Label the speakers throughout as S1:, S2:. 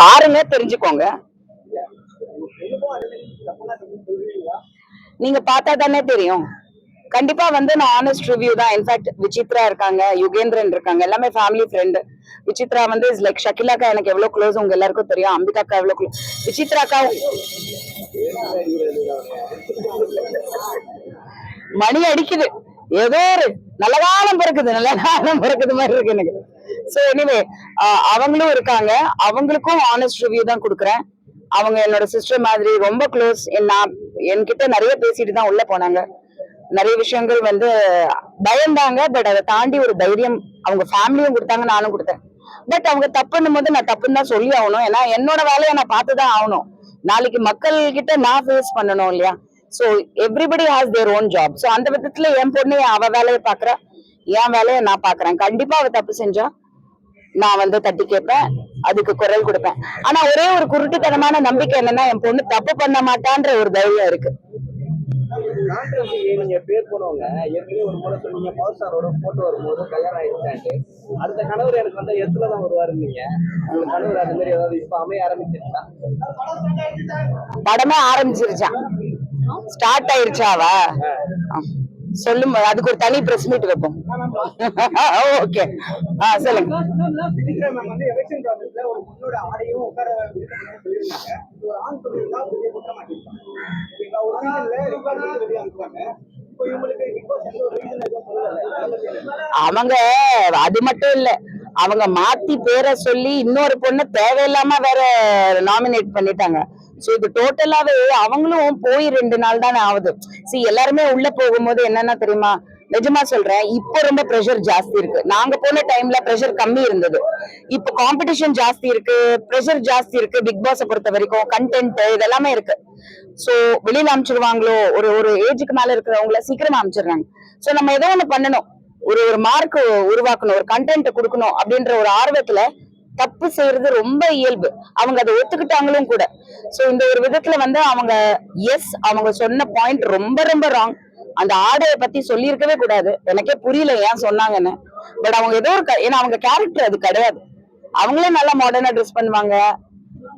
S1: பாருங்க தெரிஞ்சுக்கோங்க.
S2: நீங்க
S1: நீங்க பார்த்தா தானே தெரியும். கண்டிப்பா வந்து நான் ஆனஸ்ட் ரிவ்யூ தான். இன்ஃபேக்ட் விசித்ரா இருக்காங்க யுகேந்திரன் இருக்காங்க எல்லாமே ஃபேமிலி ஃப்ரெண்டு விசித்ரா வந்து இஸ் லைக் ஷக்கிலாக்கா எனக்கு எவ்வளவு க்ளோஸ் உங்க எல்லாருக்கும் தெரியும். அம்பிகாக்கா எவ்வளவு க்ளோஸ் விசித்ராக்கா மணி அடிக்குது. ஏதோ ஒரு நல்ல காலம் பிறக்குது நல்ல காலம் பிறக்குது மாதிரி இருக்கு எனக்கு. சோ எனிவே அவங்களும் இருக்காங்க. அவங்களுக்கும் ஆனஸ்ட் ரிவ்யூ தான் கொடுக்குறேன். அவங்க என்னோட சிஸ்டர் மாதிரி ரொம்ப க்ளோஸ் நான் என்கிட்ட நிறைய பேசிட்டு தான் உள்ள போனாங்க. நிறைய விஷயங்கள் வந்து பயந்தாங்க பட் அதை தாண்டி ஒரு தைரியம் அவங்க ஃபேமிலியும் கொடுத்தாங்க நானும் கொடுத்தேன். பட் அவங்க தப்புன்னும் போது நான் தப்புன்னு தான் சொல்லி ஆகணும். ஏன்னா என்னோட வேலையை நான் பார்த்து தான் ஆகணும். நாளைக்கு மக்கள் கிட்ட நான் ஃபேஸ் பண்ணணும் இல்லையா? So everybody has their own job so அந்த விதத்துல என் பொண்ணு அவ வேலையை பாக்குறா என் வேலையை நான் பாக்குறேன் கண்டிப்பா அவ தப்பு செஞ்சா நான் வந்து தட்டி கேட்பேன் அதுக்கு குரல் கொடுப்பேன். ஆனா ஒரே ஒரு குருட்டுத்தனமான நம்பிக்கை என்னன்னா என் பொண்ணு தப்பு பண்ண மாட்டான்ற ஒரு தைரியம் இருக்கு.
S2: நீங்க பேர் போனவங்க ஏற்கனவே ஒரு முறை சொன்னீங்க பவர் ஸ்டாரோட போட்டோ வரும்போது தயாராகிருச்சான்ட்டு அடுத்த கணவர் எனக்கு வந்து எத்துல தான் வருவாரு நீங்க கணவர் அந்த மாதிரி ஏதாவது இப்ப அமைய ஆரம்பிச்சிருச்சா?
S1: படமே ஆரம்பிச்சிருச்சான் ஸ்டார்ட் ஆயிருச்சாவா சொல்லும் அதுக்கு ஒரு தனி பிரஸ் மீட் வைப்போம். ஓகே ஆ சொல்லுங்க. அவங்க அது மட்டும் இல்ல. அவங்க மாத்தி பேரை சொல்லி இன்னொரு பொண்ணு தேவையில்லாம வேற நாமினேட் பண்ணிட்டாங்க. சோ இது டோட்டலாவே அவங்களும் போய் ரெண்டு நாள் தானே ஆகுது. சி எல்லாருமே உள்ள போகும்போது என்னன்னா தெரியுமா? நிஜமா சொல்றேன் இப்போ ரொம்ப ப்ரெஷர் ஜாஸ்தி இருக்கு. நாங்க போன டைம்ல ப்ரெஷர் கம்மி இருந்தது. இப்போ காம்படிஷன் ஜாஸ்தி இருக்கு ப்ரெஷர் ஜாஸ்தி இருக்கு பிக் பாஸ பொறுத்த வரைக்கும் கண்டென்ட் இதெல்லாமே இருக்கு. சோ வெளியில அமைச்சிருவாங்களோ? ஒரு ஒரு ஏஜுக்கு மேல இருக்கிறவங்கள சீக்கிரமா அமைச்சிடுறாங்க. சோ நம்ம ஏதோ ஒண்ணு பண்ணணும். ஒரு ஒரு மார்க் உருவாக்கணும் ஒரு கண்டென்ட் கொடுக்கணும் அப்படின்ற ஒரு ஆர்வத்துல தப்பு செய்யறது ரொம்ப இயல்பு. அவங்க அதை ஒத்துக்கிட்டாங்களும் கூட. சோ இந்த ஒரு விதத்துல வந்து அவங்க எஸ் அவங்க சொன்ன பாயிண்ட் ரொம்ப ரொம்ப ராங் அந்த ஆடைய பத்தி சொல்லியிருக்கவே கூடாது. எனக்கே புரியல ஏன் சொன்னாங்கன்னு. பட் அவங்க ஏதோ ஒரு க- ஏன்னா அவங்க கேரக்டர் அது கிடையாது. அவங்களே நல்லா மாடர்னா ட்ரெஸ் பண்ணுவாங்க.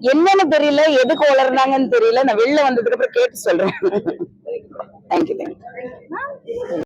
S1: என்னன்னு தெரியல எதுக்கு வளர்ந்தாங்கன்னு தெரியல. நான் வெளில வந்ததுக்கு அப்புறம் கேட்டு சொல்றேன். Thank you thank you